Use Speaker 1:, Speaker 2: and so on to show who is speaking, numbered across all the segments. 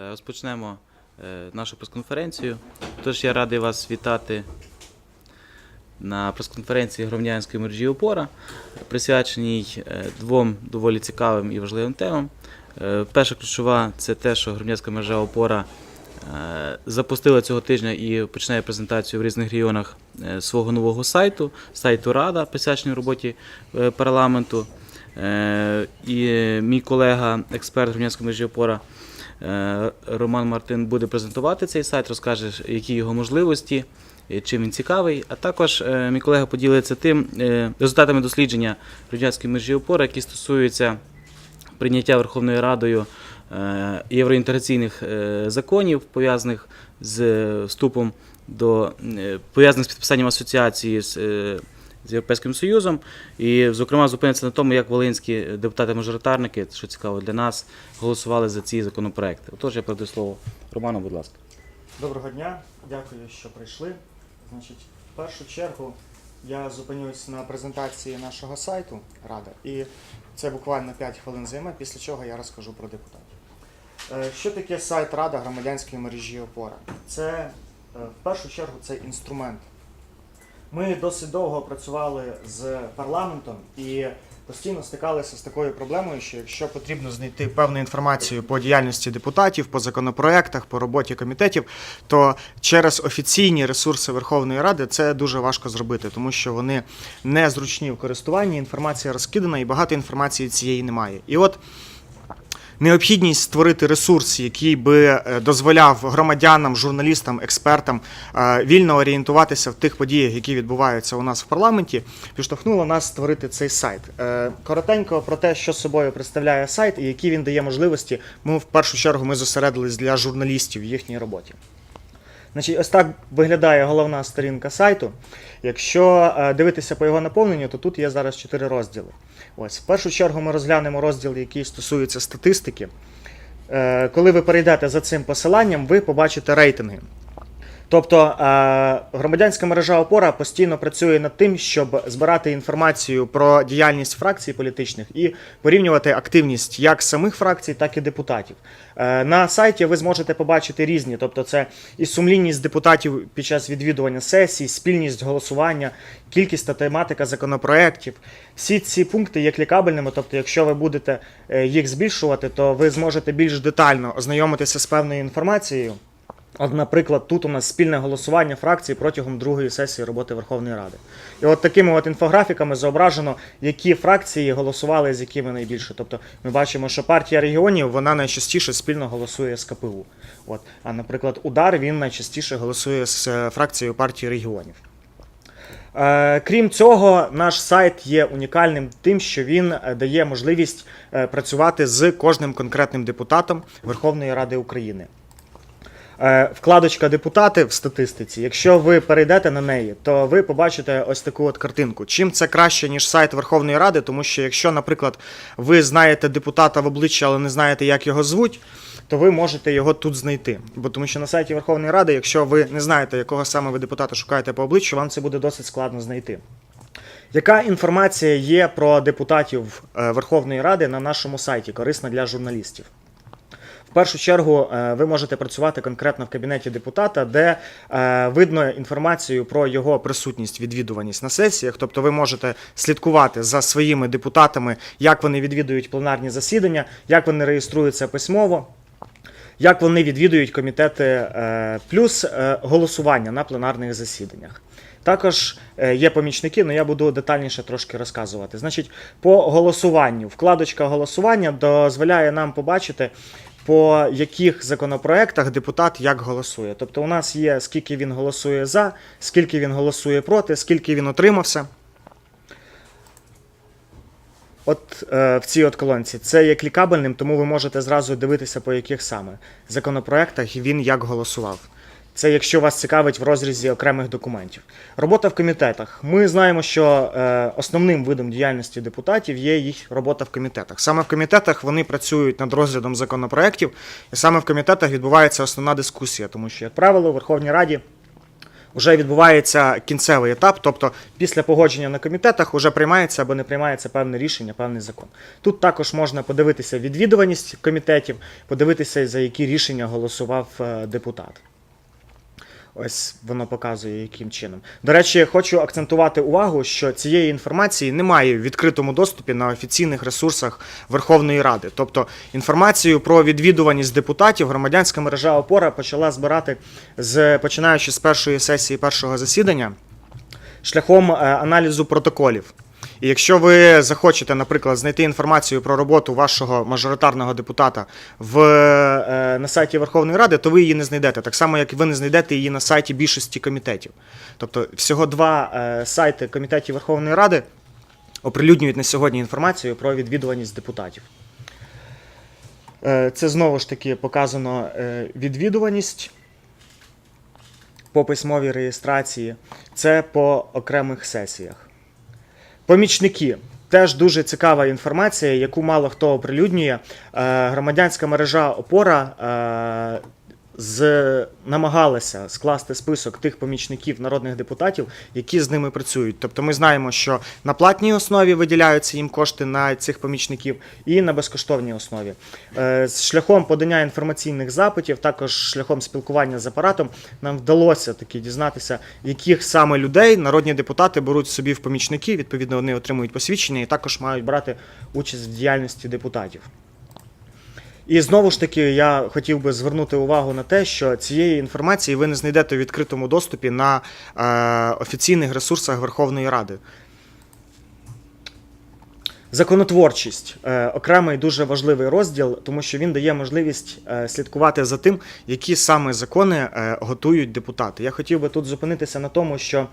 Speaker 1: Е, Розпочнемо е, нашу прес-конференцію. Тож я радий вас вітати на прес-конференції громадянської мережі Опора, присвяченій е, двом доволі цікавим і важливим темам. Перша ключова це те, що громадянська мережа Опора запустила цього тижня і починає презентацію в різних регіонах свого нового сайту, сайту Рада, присвячений роботі парламенту. І мій колега, експерт громадянської мережі Опора Роман Мартин буде презентувати цей сайт, розкаже, які його можливості, е, чим він цікавий. А також е, мій колега поділиться тим е, результатами дослідження громадянської мережі Опора, які стосуються прийняття Верховною Радою е, євроінтеграційних е, законів, пов'язаних з е, вступом до е, пов'язаних з підписанням асоціації з, е, з Європейським Союзом. І, зокрема, зупиниться на тому, як волинські депутати-мажоритарники, що цікаво для нас, голосували за ці законопроекти. Отож, я передаю слово Роману, будь ласка.
Speaker 2: Доброго дня, дякую, що прийшли. Значить, в першу чергу я зупинюсь на презентації нашого сайту Рада, і це буквально 5 хвилин займе, після чого я розкажу про депутатів. Е, Що таке сайт Рада громадянської мережі Опора? Це е, в першу чергу це інструмент. Ми досить довго працювали з парламентом і постійно стикалися з такою проблемою, що якщо потрібно знайти певну інформацію по діяльності депутатів, по законопроектах, по роботі комітетів, то через офіційні ресурси Верховної Ради це дуже важко зробити, тому що вони незручні в користуванні, інформація розкидана і багато інформації цієї немає. І от Необхідність створити ресурс, який би е, дозволяв громадянам, журналістам, експертам е, вільно орієнтуватися в тих подіях, які відбуваються у нас в парламенті, підштовхнуло нас створити цей сайт. Е, Коротенько про те, що собою представляє сайт і які він дає можливості. Ми в першу чергу ми зосередились для журналістів в їхній роботі. Значить, ось так виглядає головна сторінка сайту. Якщо е, дивитися по його наповненню, то тут є зараз чотири розділи. Ось, в першу чергу ми розглянемо розділ, який стосується статистики. Е, Коли ви перейдете за цим посиланням, ви побачите рейтинги. Тобто е, громадянська мережа опора постійно працює над тим, щоб збирати інформацію про діяльність фракцій політичних і порівнювати активність як самих фракцій, так і депутатів. Е, На сайті ви зможете побачити різні, тобто це і сумлінність депутатів під час відвідування сесій, спільність голосування, кількість та тематика законопроєктів. Всі ці пункти є клікабельними, тобто, якщо ви будете е, їх збільшувати, то ви зможете більш детально ознайомитися з певною інформацією. От, наприклад, тут у нас спільне голосування фракцій протягом другої сесії роботи Верховної Ради. І от такими от інфографіками зображено, які фракції голосували з якими найбільше. Тобто ми бачимо, що партія регіонів вона найчастіше спільно голосує з КПУ. От. А, наприклад, удар він найчастіше голосує з е, фракцією партії регіонів. Е, Крім цього, наш сайт є унікальним тим, що він е, дає можливість працювати з кожним конкретним депутатом Верховної Ради України. Е, Вкладочка депутати в статистиці. Якщо ви перейдете на неї, то ви побачите ось таку от картинку. Чим це краще, ніж сайт Верховної Ради, тому що якщо, наприклад, ви знаєте депутата в обличчя, але не знаєте, як його звуть, то ви можете його тут знайти. Бо тому що на сайті Верховної Ради, якщо ви не знаєте, якого саме ви депутата шукаєте по обличчю, вам це буде досить складно знайти. Яка інформація є про депутатів е, Верховної Ради на нашому сайті, корисна для журналістів? Першу чергу е, ви можете працювати конкретно в кабінеті депутата, де е, видно інформацію про його присутність, відвідуваність на сесіях. Тобто ви можете слідкувати за своїми депутатами, як вони відвідують пленарні засідання, як вони реєструються письмово. Як вони відвідують комітети е, плюс голосування на пленарних засіданнях. Також є помічники, але я буду детальніше трошки розказувати. Значить, по голосуванню. Вкладочка голосування дозволяє нам побачити, по яких законопроектах депутат як голосує. Тобто, у нас є скільки він голосує за, скільки він голосує проти, скільки він отримався. От е, в цій от колонці це є клікабельним, тому ви можете зразу дивитися, по яких саме законопроектах він як голосував. Це якщо вас цікавить в розрізі окремих документів. Робота в комітетах. Ми знаємо, що е, основним видом діяльності депутатів є їх робота в комітетах. Саме в комітетах вони працюють над розглядом законопроєктів, і саме в комітетах відбувається основна дискусія, тому що, як правило, у Верховній Раді вже відбувається кінцевий етап, тобто після погодження на комітетах вже приймається або не приймається певне рішення, певний закон. Тут також можна подивитися відвідуваність комітетів, подивитися, за які рішення голосував е, депутат. Ось воно показує, яким чином. До речі, хочу акцентувати увагу, що цієї інформації немає в відкритому доступі на офіційних ресурсах Верховної Ради. Тобто інформацію про відвідуваність депутатів громадянська мережа опора почала збирати з починаючи з першої сесії першого засідання шляхом е, аналізу протоколів. І якщо ви захочете, наприклад, знайти інформацію про роботу вашого мажоритарного депутата в, е, на сайті Верховної Ради, то ви її не знайдете. Так само, як ви не знайдете її на сайті більшості комітетів. Тобто, всього два е, сайти комітетів Верховної Ради оприлюднюють на сьогодні інформацію про відвідуваність депутатів. Е, Це знову ж таки показано відвідуваність по письмовій реєстрації, це по окремих сесіях. Помічники. Теж дуже цікава інформація, яку мало хто оприлюднює. Е, Громадянська мережа Опора е, з, намагалася скласти список тих помічників народних депутатів, які з ними працюють. Тобто ми знаємо, що на платній основі виділяються їм кошти на цих помічників і на безкоштовній основі. Е, З шляхом подання інформаційних запитів, також шляхом спілкування з апаратом, нам вдалося таки дізнатися, яких саме людей народні депутати беруть собі в помічники. Відповідно, вони отримують посвідчення і також мають брати участь в діяльності депутатів. І знову ж таки, я хотів би звернути увагу на те, що цієї інформації ви не знайдете в відкритому доступі на е, офіційних ресурсах Верховної Ради. Законотворчість е, окремий дуже важливий розділ, тому що він дає можливість е, слідкувати за тим, які саме закони е, готують депутати. Я хотів би тут зупинитися на тому, що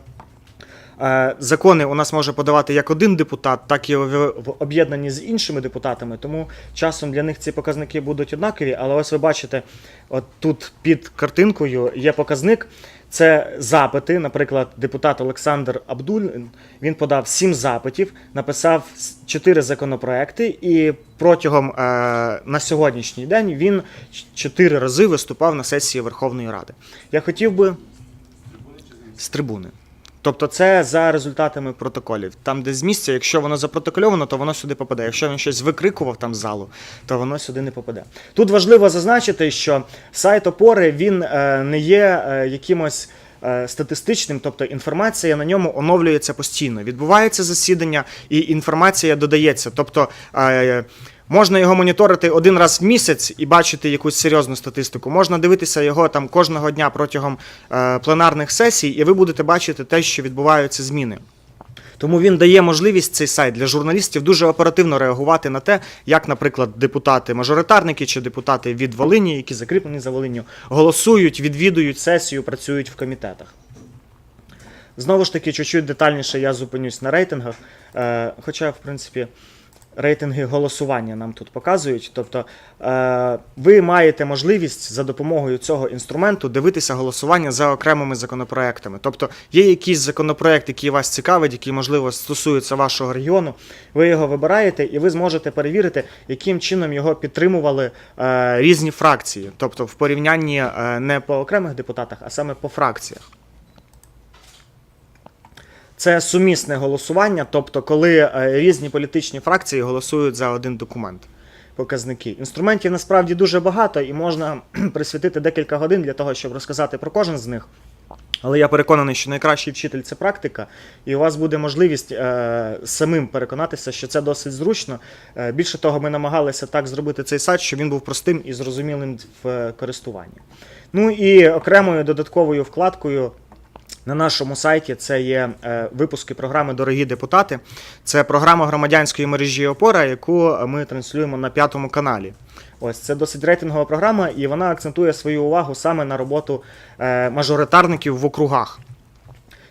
Speaker 2: Закони у нас може подавати як один депутат, так і в в об'єднанні з іншими депутатами. Тому часом для них ці показники будуть однакові. Але ось ви бачите, от тут під картинкою є показник. Це запити. Наприклад, депутат Олександр Абдулін він подав сім запитів, написав чотири законопроекти, і протягом е, на сьогоднішній день він чотири рази виступав на сесії Верховної Ради. Я хотів би з трибуни. Тобто це за результатами протоколів. Там, де з місця, якщо воно запротокольовано, то воно сюди попаде. Якщо він щось викрикував там з залу, то воно сюди не попаде. Тут важливо зазначити, що сайт опори він е, не є е, якимось. е, Статистичним, тобто інформація на ньому оновлюється постійно. Відбувається засідання, і інформація додається. Тобто е, можна його моніторити один раз в місяць і бачити якусь серйозну статистику. Можна дивитися його там кожного дня протягом е, пленарних сесій, і ви будете бачити те, що відбуваються зміни. Тому він дає можливість цей сайт для журналістів дуже оперативно реагувати на те, як, наприклад, депутати-мажоритарники чи депутати від Волині, які закріплені за Волинню, голосують, відвідують сесію, працюють в комітетах. Знову ж таки, чуть-чуть детальніше я зупинюсь на рейтингах. Е, хоча, в принципі, рейтинги голосування нам тут показують. Тобто е, ви маєте можливість за допомогою цього інструменту дивитися голосування за окремими законопроектами. Тобто є якийсь законопроект, який вас цікавить, який, можливо, стосується вашого регіону. Ви його вибираєте, і ви зможете перевірити, яким чином його підтримували е, різні фракції, тобто в порівнянні е, не по окремих депутатах, а саме по фракціях. Це сумісне голосування, тобто коли е, різні політичні фракції голосують за один документ. Показники. Інструментів насправді дуже багато, і можна присвятити декілька годин для того, щоб розказати про кожен з них. Але я переконаний, що найкращий вчитель це практика, і у вас буде можливість е, самим переконатися, що це досить зручно. Е, більше того, ми намагалися так зробити цей сайт, щоб він був простим і зрозумілим в е, користуванні. Ну і окремою додатковою вкладкою на нашому сайті це є е, випуски програми Дорогі депутати. Це програма громадянської мережі Опора, яку ми транслюємо на п'ятому каналі. Ось це досить рейтингова програма, і вона акцентує свою увагу саме на роботу е, мажоритарників в округах.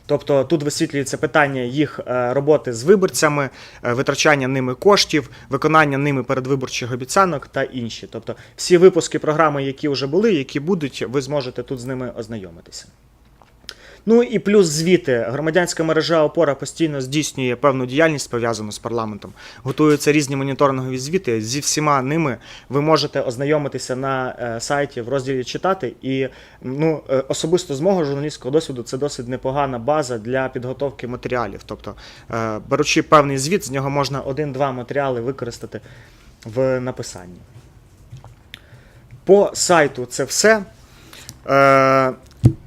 Speaker 2: Тобто тут висвітлюється питання їх е, роботи з виборцями, витрачання ними коштів, виконання ними передвиборчих обіцянок та інші. Тобто всі випуски програми, які вже були, які будуть, ви зможете тут з ними ознайомитися. Ну і плюс звіти. Громадянська мережа опора постійно здійснює певну діяльність пов'язану з парламентом. Готуються різні моніторингові звіти. Зі всіма ними ви можете ознайомитися на е, сайті в розділі читати. І ну, е, особисто з мого журналістського досвіду це досить непогана база для підготовки матеріалів. Тобто, е, беручи певний звіт, з нього можна один-два матеріали використати в написанні. По сайту це все.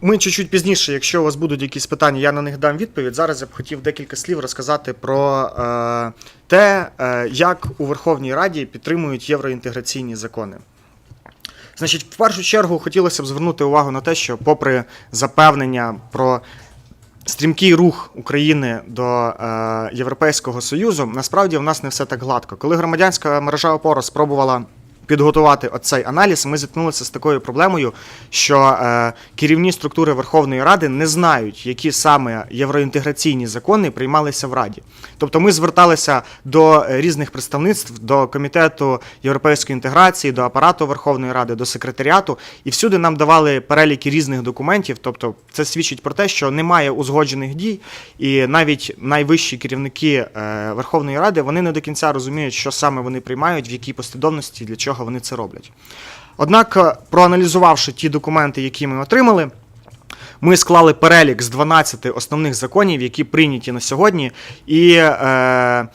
Speaker 2: Ми чуть-чуть пізніше, якщо у вас будуть якісь питання, я на них дам відповідь. Зараз я б хотів декілька слів розказати про е, те, е, як у Верховній Раді підтримують євроінтеграційні закони. Значить, в першу чергу хотілося б звернути увагу на те, що, попри запевнення про стрімкий рух України до е, Європейського Союзу, насправді в нас не все так гладко. Коли громадянська мережа опора спробувала підготувати оцей аналіз, ми зіткнулися з такою проблемою, що е, керівні структури Верховної Ради не знають, які саме євроінтеграційні закони приймалися в Раді. Тобто ми зверталися до різних представництв, до комітету європейської інтеграції, до апарату Верховної Ради, до секретаріату, і всюди нам давали переліки різних документів. Тобто, це свідчить про те, що немає узгоджених дій, і навіть найвищі керівники е, Верховної Ради вони не до кінця розуміють, що саме вони приймають, в якій послідовності, для чого вони це роблять. Однак, е, проаналізувавши ті документи, які ми отримали, ми склали перелік з 12 основних законів, які прийняті на сьогодні, і е,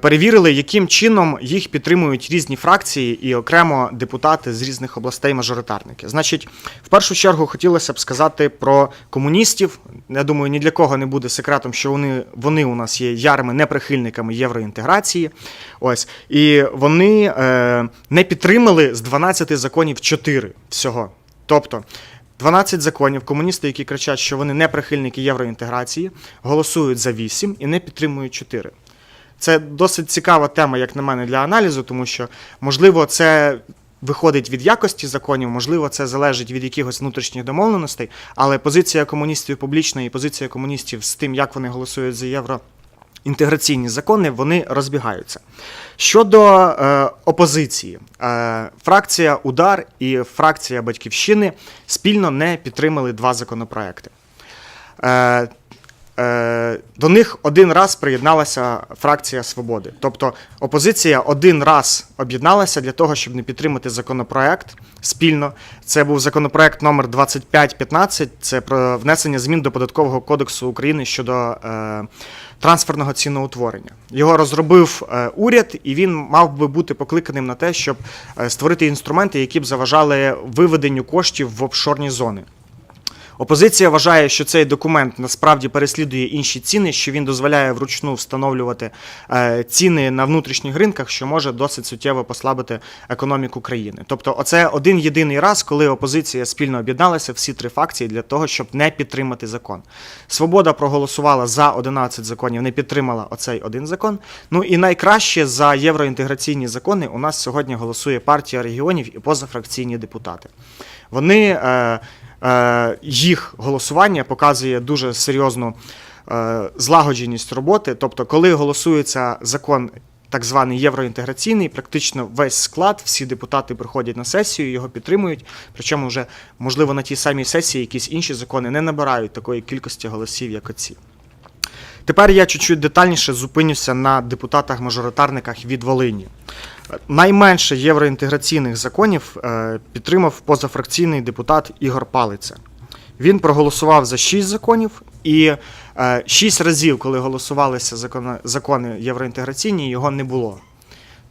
Speaker 2: перевірили, яким чином їх підтримують різні фракції і окремо депутати з різних областей мажоритарники. Значить, в першу чергу хотілося б сказати про комуністів. Я думаю, ні для кого не буде секретом, що вони, вони у нас є ярими неприхильниками євроінтеграції. Ось і вони е, не підтримали з 12 законів 4 всього. Тобто 12 законів, комуністи, які кричать, що вони не прихильники євроінтеграції, голосують за 8 і не підтримують 4. Це досить цікава тема, як на мене, для аналізу, тому що, можливо, це виходить від якості законів, можливо, це залежить від якихось внутрішніх домовленостей, але позиція комуністів публічна і позиція комуністів з тим, як вони голосують за євро. Інтеграційні закони вони розбігаються. Щодо е, опозиції, е, фракція Удар і фракція Батьківщини спільно не підтримали два законопроекти. Е, до них один раз приєдналася фракція Свободи. Тобто опозиція один раз об'єдналася для того, щоб не підтримати законопроект спільно. Це був законопроект номер 2515, це про внесення змін до податкового кодексу України щодо е, трансферного ціноутворення. Його розробив е, уряд, і він мав би бути покликаним на те, щоб е, створити інструменти, які б заважали виведенню коштів в офшорні зони. Опозиція вважає, що цей документ насправді переслідує інші ціни, що він дозволяє вручну встановлювати е, ціни на внутрішніх ринках, що може досить суттєво послабити економіку країни. Тобто, оце один єдиний раз, коли опозиція спільно об'єдналася всі три факції для того, щоб не підтримати закон. Свобода проголосувала за 11 законів, не підтримала оцей один закон. Ну і найкраще за євроінтеграційні закони у нас сьогодні голосує партія регіонів і позафракційні депутати. Вони е, їх голосування показує дуже серйозну е, злагодженість роботи. Тобто, коли голосується закон. Так званий євроінтеграційний, практично весь склад, всі депутати приходять на сесію, його підтримують. Причому вже, можливо, на тій самій сесії якісь інші закони не набирають такої кількості голосів, як оці. Тепер я чуть-чуть детальніше зупинюся на депутатах-мажоритарниках від Волині. Е, Найменше євроінтеграційних законів е, підтримав позафракційний депутат Ігор Палиця. Він проголосував за 6 законів, і е, 6 разів, коли голосувалися закони, закони євроінтеграційні, його не було.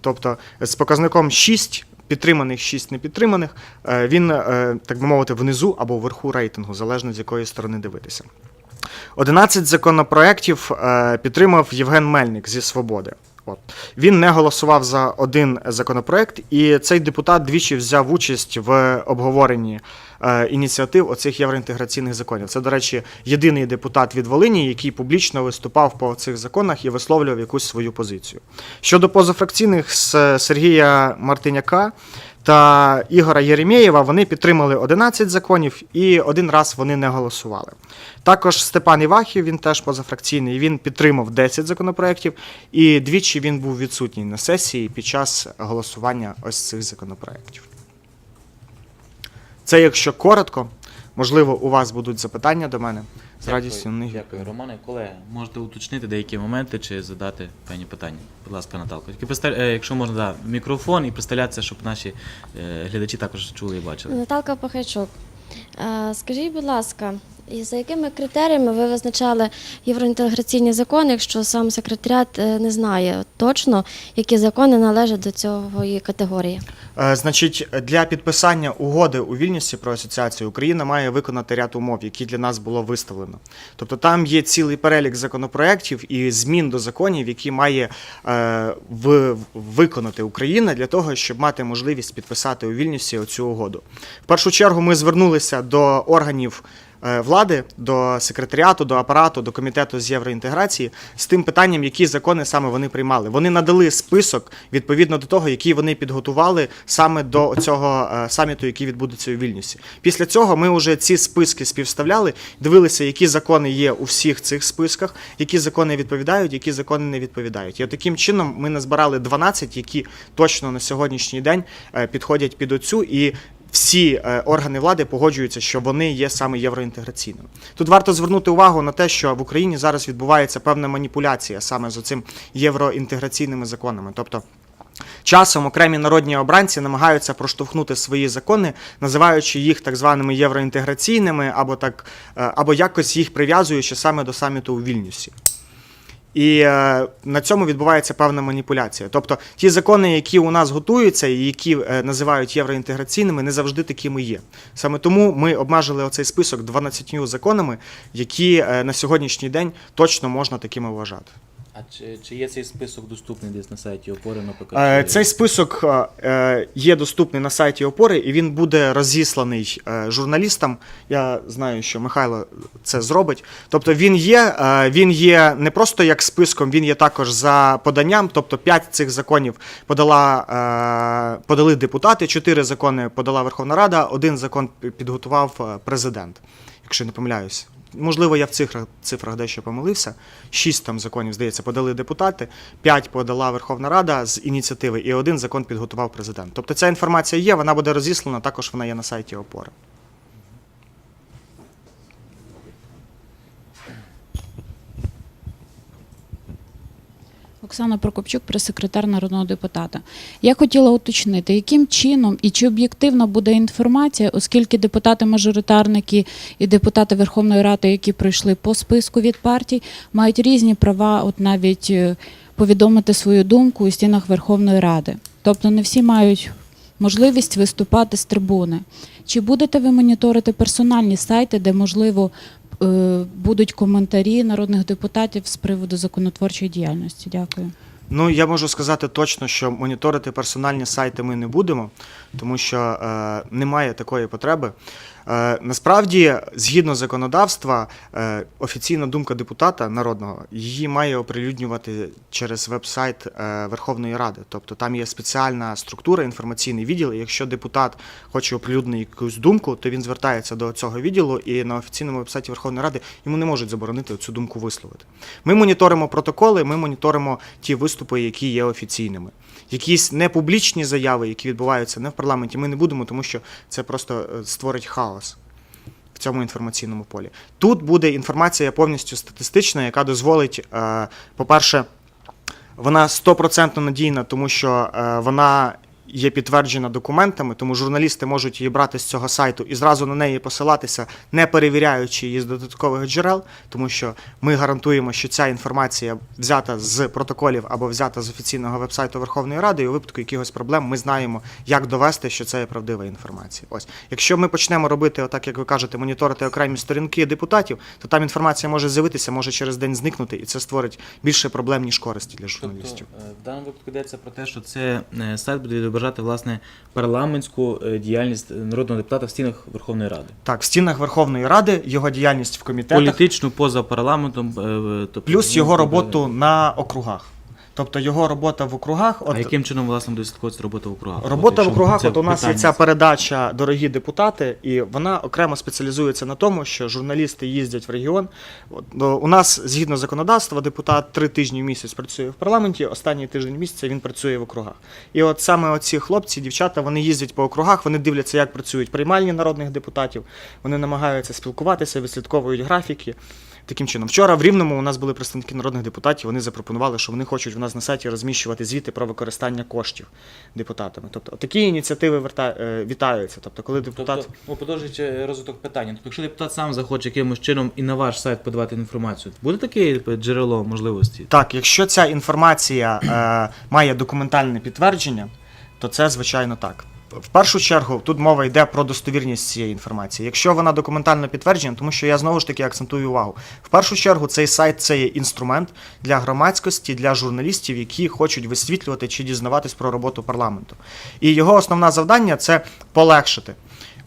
Speaker 2: Тобто з показником 6 підтриманих, 6 непідтриманих, е, він, е, так би мовити, внизу або вверху рейтингу, залежно з якої сторони дивитися. 11 законопроєктів е, підтримав Євген Мельник зі Свободи. От. Він не голосував за один законопроект, і цей депутат двічі взяв участь в обговоренні е, ініціатив оцих євроінтеграційних законів. Це, до речі, єдиний депутат від Волині, який публічно виступав по цих законах і висловлював якусь свою позицію. Щодо позафракційних з Сергія Мартиняка та Ігора Єремєєва, вони підтримали 11 законів і один раз вони не голосували. Також Степан Івахів, він теж позафракційний, він підтримав 10 законопроєктів, і двічі він був відсутній на сесії під час голосування ось цих законопроєктів. Це якщо коротко. Можливо, у вас будуть запитання до мене. З
Speaker 1: Дякую,
Speaker 2: радістю на них
Speaker 1: Дякую, Романе. Колеги, можете уточнити деякі моменти чи задати певні питання. Будь ласка, Наталко. Е, якщо можна, да, мікрофон і представлятися, щоб наші е, глядачі також чули і бачили.
Speaker 3: Наталка Пахайчук. Е, Скажіть, будь ласка, і за якими критеріями ви визначали євроінтеграційні закони, якщо сам секретаріат е, не знає точно, які закони належать до цієї категорії?
Speaker 2: Е, Значить, для підписання угоди у Вільнюсі про асоціацію Україна має виконати ряд умов, які для нас було виставлено. Тобто там є цілий перелік законопроєктів і змін до законів, які має е, виконати Україна для того, щоб мати можливість підписати у Вільнюсі оцю угоду. В першу чергу ми звернулися до органів. Е, Влади до секретаріату, до апарату, до комітету з євроінтеграції з тим питанням, які закони саме вони приймали. Вони надали список відповідно до того, який вони підготували саме до цього е, саміту, який відбудеться у Вільнюсі. Після цього ми вже ці списки співставляли, дивилися, які закони є у всіх цих списках, які закони відповідають, які закони не відповідають. І таким чином ми назбирали 12, які точно на сьогоднішній день е, підходять під оцю і. Всі е, органи влади погоджуються, що вони є саме євроінтеграційними. Тут варто звернути увагу на те, що в Україні зараз відбувається певна маніпуляція саме з цим євроінтеграційними законами. Тобто Часом окремі народні обранці намагаються проштовхнути свої закони, називаючи їх так званими євроінтеграційними, або так, е, або якось їх прив'язуючи саме до саміту у Вільнюсі. І е, на цьому відбувається певна маніпуляція. Тобто ті закони, які у нас готуються і які е, називають євроінтеграційними, не завжди такими є. Саме тому ми обмежили оцей список 12 законами, які е, на сьогоднішній день точно можна такими вважати.
Speaker 1: Чи, чи є цей список доступний десь на сайті опори НОПК?
Speaker 2: Е,
Speaker 1: Чи-
Speaker 2: Цей список е, є доступний на сайті опори, і він буде розісланий е, журналістам. Я знаю, що Михайло це зробить. Тобто він є, е, він є не просто як списком, він є також за поданням. Тобто п'ять цих законів подала, е, подали депутати, чотири закони подала Верховна Рада, один закон підготував е, президент, якщо не помиляюсь. Можливо, я в цифрах, цифрах дещо помилився. Шість там законів, здається, подали депутати, п'ять подала Верховна Рада з ініціативи, і один закон підготував президент. Тобто ця інформація є, вона буде розіслана, також вона є на сайті опори.
Speaker 4: Оксана Прокопчук, прес-секретар народного депутата. Я хотіла уточнити, яким чином і чи об'єктивна буде інформація, оскільки депутати-мажоритарники і депутати Верховної Ради, які пройшли по списку від партій, мають різні права, от навіть е, повідомити свою думку у стінах Верховної Ради. Тобто не всі мають можливість виступати з трибуни. Чи будете ви моніторити персональні сайти, де можливо будуть коментарі народних депутатів з приводу законотворчої діяльності? Дякую.
Speaker 2: Ну, я можу сказати точно, що моніторити персональні сайти ми не будемо, тому що е, немає такої потреби. Е, насправді, згідно законодавства, е, офіційна думка депутата народного її має оприлюднювати через веб-сайт е, Верховної Ради. Тобто там є спеціальна структура, інформаційний відділ. І якщо депутат хоче оприлюднити якусь думку, то він звертається до цього відділу, і на офіційному веб-сайті Верховної Ради йому не можуть заборонити цю думку висловити. Ми моніторимо протоколи, ми моніторимо ті виступи, які є офіційними. Якісь непублічні заяви, які відбуваються не в парламенті, ми не будемо, тому що це просто створить хаос в цьому інформаційному полі. Тут буде інформація повністю статистична, яка дозволить, е, по-перше, вона 100% надійна, тому що е, вона є підтверджена документами, тому журналісти можуть її брати з цього сайту і зразу на неї посилатися, не перевіряючи її з додаткових джерел, тому що ми гарантуємо, що ця інформація взята з протоколів або взята з офіційного вебсайту Верховної Ради, і у випадку якихось проблем ми знаємо, як довести, що це є правдива інформація. Ось, якщо ми почнемо робити, отак як ви кажете, моніторити окремі сторінки депутатів, то там інформація може з'явитися, може через день зникнути, і це створить більше проблем ніж користі для журналістів.
Speaker 1: Тобто, в даному випадку йдеться про те, що це е, сайт буде відображати власне парламентську е, діяльність народного депутата в стінах Верховної Ради.
Speaker 2: Так, в стінах Верховної Ради його діяльність в комітетах,
Speaker 1: Політичну поза парламентом, е, тобто
Speaker 2: плюс його роботу на округах. Тобто його робота в округах. От,
Speaker 1: а яким чином власне буде слідкуватися робота в округах?
Speaker 2: Робота
Speaker 1: От,
Speaker 2: в округах, от у нас є ця передача Дорогі депутати, і вона окремо спеціалізується на тому, що журналісти їздять в регіон. От, у нас, згідно законодавства, депутат три тижні в місяць працює в парламенті, останній тиждень місяця він працює в округах. І от саме оці хлопці, дівчата, вони їздять по округах, вони дивляться, як працюють приймальні народних депутатів, вони намагаються спілкуватися, відслідковують графіки. Таким чином, вчора в Рівному у нас були представники народних депутатів. Вони запропонували, що вони хочуть в нас на сайті розміщувати звіти про використання коштів депутатами. Тобто такі ініціативи верта... е, вітаються. Тобто, коли депутат
Speaker 1: Тобто, продовжуючи розвиток питання, тобто, якщо депутат сам захоче якимось чином і на ваш сайт подавати інформацію, буде таке типу, джерело можливості?
Speaker 2: так, якщо ця інформація е, має документальне підтвердження, то це звичайно так. В першу чергу тут мова йде про достовірність цієї інформації. Якщо вона документально підтверджена, тому що я знову ж таки акцентую увагу. В першу чергу цей сайт це є інструмент для громадськості, для журналістів, які хочуть висвітлювати чи дізнаватись про роботу парламенту. І його основне завдання це полегшити.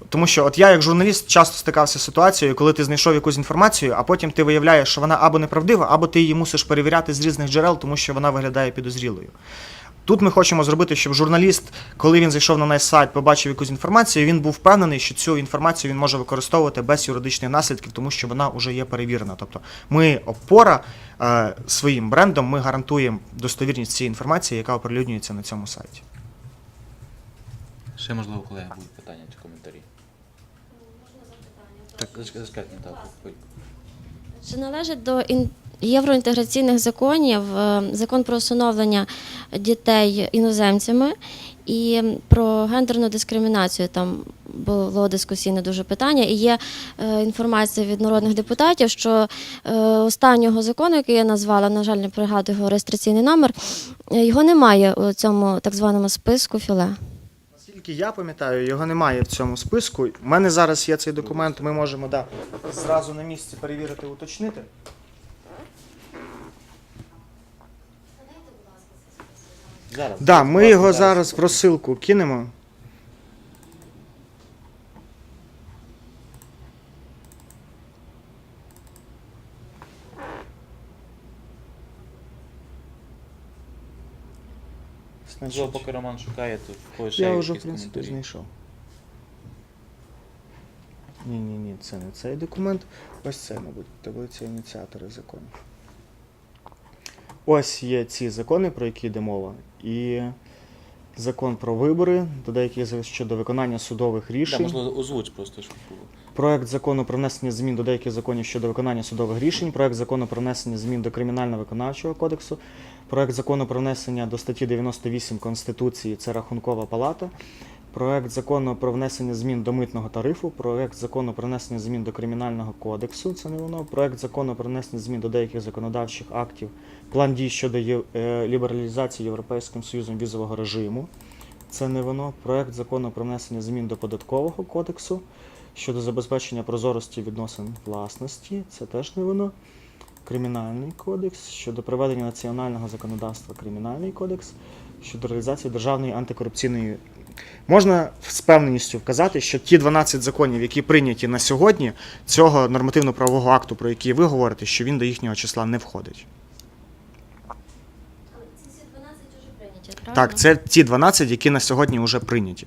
Speaker 2: Тому що от я, як журналіст, часто стикався з ситуацією, коли ти знайшов якусь інформацію, а потім ти виявляєш, що вона або неправдива, або ти її мусиш перевіряти з різних джерел, тому що вона виглядає підозрілою. Тут ми хочемо зробити, щоб журналіст, коли він зайшов на наш сайт, побачив якусь інформацію, він був впевнений, що цю інформацію він може використовувати без юридичних наслідків, тому що вона вже є перевірена. Тобто ми опора е, своїм брендом, ми гарантуємо достовірність цієї інформації, яка оприлюднюється на цьому сайті.
Speaker 1: Ще можливо, колеги будуть питання чи коментарі. Можна Так, зачекайте, так.
Speaker 3: Чи належить до ін- євроінтеграційних законів е, закон про усиновлення дітей іноземцями і про гендерну дискримінацію? Там було дискусійне дуже питання. І є е, інформація від народних депутатів, що е, останнього закону, який я назвала, на жаль, не пригадую його реєстраційний номер, його немає у цьому так званому списку філе.
Speaker 2: Наскільки я пам'ятаю, його немає в цьому списку. У мене зараз є цей документ, ми можемо да, зразу на місці перевірити, уточнити.
Speaker 1: Зараз.
Speaker 2: Да, ми його зараз в розсилку кинемо.
Speaker 1: Можливо, поки Роман шукає, то в когось
Speaker 2: я вже, в принципі, знайшов. Ні, ні, ні, це не цей документ. Ось це, мабуть, таблиця ініціатори законів. Ось є ці закони, про які йде мова. І закон про вибори, до деяких щодо виконання судових
Speaker 1: Да,
Speaker 2: рішень.
Speaker 1: можливо, озвуч просто, щоб було.
Speaker 2: Проект закону про внесення змін до деяких законів щодо виконання судових рішень, проект закону про внесення змін до кримінально-виконавчого кодексу, проект закону про внесення до статті 98 Конституції це Рахункова палата, проект закону про внесення змін до митного тарифу, проект закону про внесення змін до кримінального кодексу, це не воно, проект закону про внесення змін до деяких законодавчих актів, план дій щодо е, лібералізації Європейським Союзом візового режиму. Це не воно. Проект закону про внесення змін до податкового кодексу щодо забезпечення прозорості відносин власності. Це теж не воно. Кримінальний кодекс щодо приведення національного законодавства Кримінальний кодекс щодо реалізації державної антикорупційної. Можна з певненістю вказати, що ті 12 законів, які прийняті на сьогодні, цього нормативно-правового акту, про який ви говорите, що він до їхнього числа не входить.
Speaker 3: Ці 12 прийняті,
Speaker 2: Так, це ті 12, які на сьогодні вже прийняті.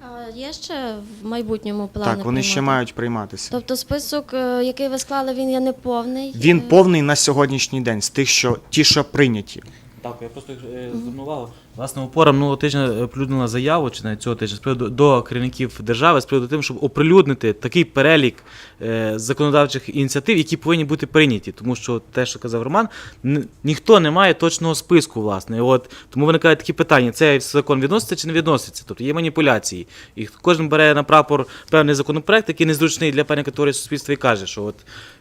Speaker 3: А є ще в майбутньому плані?
Speaker 2: Так, вони ще мають прийматися.
Speaker 3: Тобто список, е, який ви склали, він є неповний.
Speaker 2: Він
Speaker 3: Е,
Speaker 2: повний на сьогоднішній день з тих, що ті, що прийняті.
Speaker 1: Так, я просто е, звернув. Власне, опора минулого тижня оприлюднила заяву, чи навіть цього тижня, з приводу до керівників держави, з приводу тим, щоб оприлюднити такий перелік е, законодавчих ініціатив, які повинні бути прийняті. Тому що те, що казав Роман, н- ніхто не має точного списку, власне. От, тому виникають такі питання: цей закон відноситься чи не відноситься? Тобто є маніпуляції. І кожен бере на прапор певний законопроект, який незручний для певної категорії суспільства, і каже, що от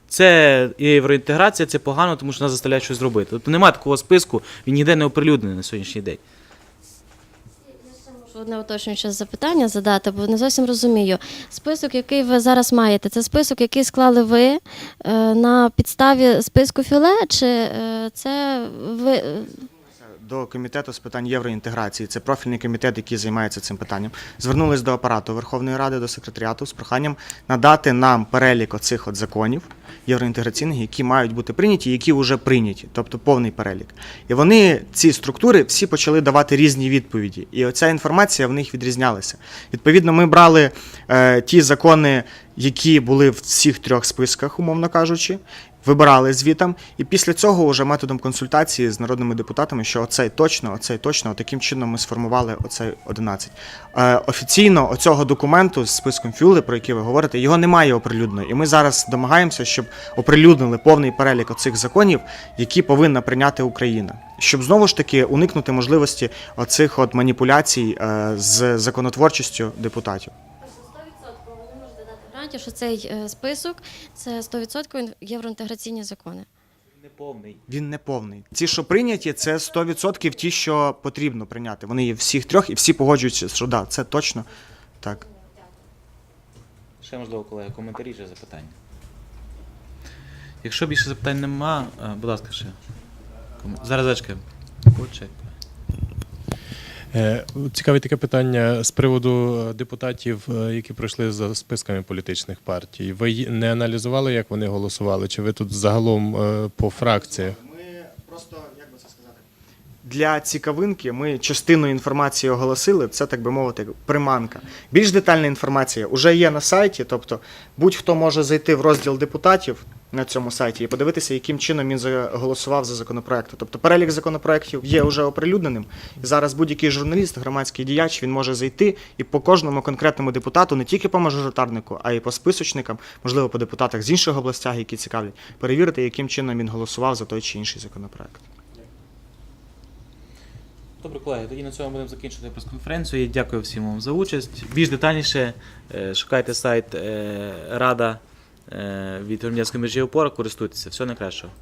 Speaker 1: це євроінтеграція, це погано, тому що нас заставляють щось зробити. Тобто немає такого списку, він ніде не оприлюднений на сьогоднішній день.
Speaker 3: Одне уточнююче запитання задати, бо не зовсім розумію. Список, який ви зараз маєте, це список, який склали ви е, на підставі списку філе, чи е, це ви.
Speaker 2: До комітету з питань євроінтеграції. Це профільний комітет, який займається цим питанням. Звернулись до апарату Верховної Ради, до секретаріату з проханням надати нам перелік оцих от законів євроінтеграційних, які мають бути прийняті, які вже прийняті, тобто повний перелік. І вони ці структури всі почали давати різні відповіді. І оця інформація в них відрізнялася. Відповідно, ми брали е, ті закони, які були в цих трьох списках, умовно кажучи, вибирали звітом, і після цього вже методом консультації з народними депутатами, що оцей точно, оцей точно, таким чином ми сформували оцей 11. Е, офіційно оцього документу з списком фюли, про який ви говорите, його немає оприлюднено. І ми зараз домагаємося, щоб оприлюднили повний перелік оцих законів, які повинна прийняти Україна. Щоб знову ж таки уникнути можливості оцих от маніпуляцій е, з законотворчістю депутатів.
Speaker 3: 100% ви можете дати гарантію, що цей е, список це 100% євроінтеграційні закони.
Speaker 1: Неповний.
Speaker 2: Він не повний. Ці, що прийняті, це 100% ті, що потрібно прийняти. Вони є всіх трьох, і всі погоджуються, що да, це точно так.
Speaker 1: Ще можливо, колеги, коментарі чи запитання. Якщо більше запитань нема, е, будь ласка, ще. Зараз зачекаємо. Почекай.
Speaker 5: Е, Цікаве таке питання з приводу е, депутатів, е, які пройшли за списками політичних партій. Ви не аналізували, як вони голосували? Чи ви тут загалом по фракціях?
Speaker 2: Ми просто, як би це сказати, для цікавинки ми частину інформації оголосили, це, так би мовити, приманка. Більш детальна інформація вже є на сайті, тобто будь-хто може зайти в розділ депутатів на цьому сайті і подивитися, яким чином він голосував за законопроекти. Тобто перелік законопроектів є вже оприлюдненим. І зараз будь-який журналіст, громадський діяч, він може зайти і по кожному конкретному депутату, не тільки по мажоритарнику, а й по списочникам, можливо, по депутатах з інших областях, які цікавлять, перевірити, яким чином він голосував за той чи інший законопроект.
Speaker 1: Добре, колеги, тоді на цьому будемо закінчувати прес-конференцію. Дякую всім вам за участь. Більш детальніше е, шукайте сайт е, Рада е, від громадянської мережі опора, користуйтеся. Всього найкращого.